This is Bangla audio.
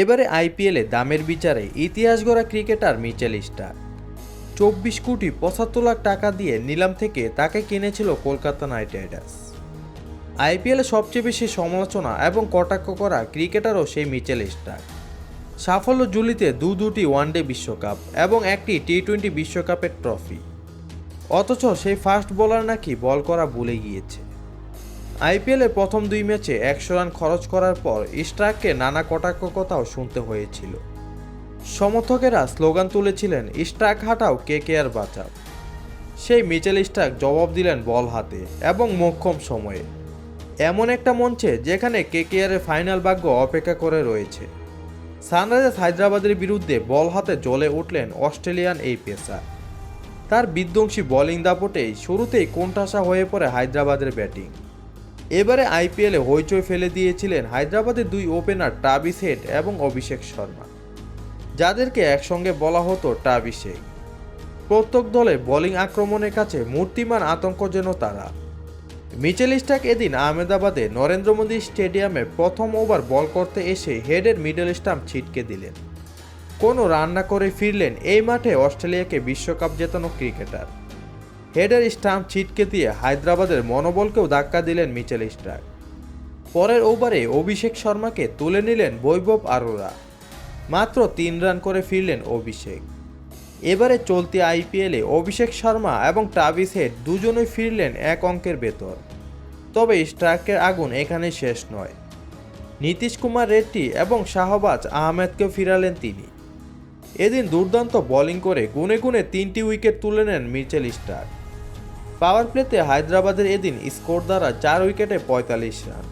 এবারে আইপিএলে দামের বিচারে ইতিহাস গড়া ক্রিকেটার মিচেল স্টার চব্বিশ কোটি পঁচাত্তর লাখ টাকা দিয়ে নিলাম থেকে তাকে কিনেছিল কলকাতা নাইট রাইডার্স। আইপিএলে সবচেয়ে বেশি সমালোচনা এবং কটাক্ষ করা ক্রিকেটারও সেই মিচেল স্টার সাফল্য জুলিতে দু দুটি ওয়ানডে বিশ্বকাপ এবং একটি টি টোয়েন্টি বিশ্বকাপের ট্রফি। অথচ সেই ফাস্ট বোলার নাকি বল করা ভুলে গিয়েছে। আইপিএলের প্রথম দুই ম্যাচে একশো রান খরচ করার পর স্ট্রাককে নানা কটাক্ষ কথাও শুনতে হয়েছিল। সমর্থকেরা স্লোগান তুলেছিলেন স্ট্রাক হাটাও কে কে আর বাঁচাও। সেই মিচেল স্ট্রাক জবাব দিলেন বল হাতে এবং মোক্ষম সময়ে। এমন একটা মঞ্চে যেখানে কে কে ফাইনাল ভাগ্য অপেক্ষা করে রয়েছে। সানরাইজার্স হায়দ্রাবাদের বিরুদ্ধে বল হাতে জ্বলে উঠলেন অস্ট্রেলিয়ান এই পেসার। তার বিধ্বংসী বোলিং দাপটেই শুরুতেই কোণঠাসা হয়ে পড়ে হায়দ্রাবাদের ব্যাটিং। এবারে আইপিএলে হইচই ফেলে দিয়েছিলেন হায়দ্রাবাদের দুই ওপেনার টাবিস হেড এবং অভিষেক শর্মা। যাদেরকে একসঙ্গে বলা হতো টাবিশেক প্রত্যেক দলে বোলিং আক্রমণের কাছে মূর্তিমান আতঙ্ক যেন তারা। মিচেল স্টাক এদিন আহমেদাবাদে নরেন্দ্র মোদী স্টেডিয়ামে প্রথম ওভার বল করতে এসে হেডের মিডল স্টাম্প ছিটকে দিলেন। কোনো রান্না করে ফিরলেন এই মাঠে অস্ট্রেলিয়াকে বিশ্বকাপ জেতানো ক্রিকেটার। হেডের স্টাম্প ছিটকে দিয়ে হায়দ্রাবাদের মনোবলকেও ধাক্কা দিলেন মিচেল স্টার পরের ওভারে অভিষেক শর্মাকে তুলে নিলেন বৈভব আরোরা। মাত্র তিন রান করে ফিরলেন অভিষেক। এবারে চলতি আইপিএলে অভিষেক শর্মা এবং ট্রাভিস হেড দুজনেই ফিরলেন এক অঙ্কের ভেতর। তবে স্ট্রাকের আগুন এখানে শেষ নয়। নীতিশ কুমার রেড্ডি এবং শাহবাজ আহমেদকেও ফিরালেন তিনি। এদিন দুর্দান্ত বোলিং করে গুনে গুনে তিনটি উইকেট তুলে নেন মিচেল স্টার পাওয়ার প্লেতে হায়দ্রাবাদের এদিন স্কোর দ্বারা চার উইকেটে পঁয়তাল্লিশ রান।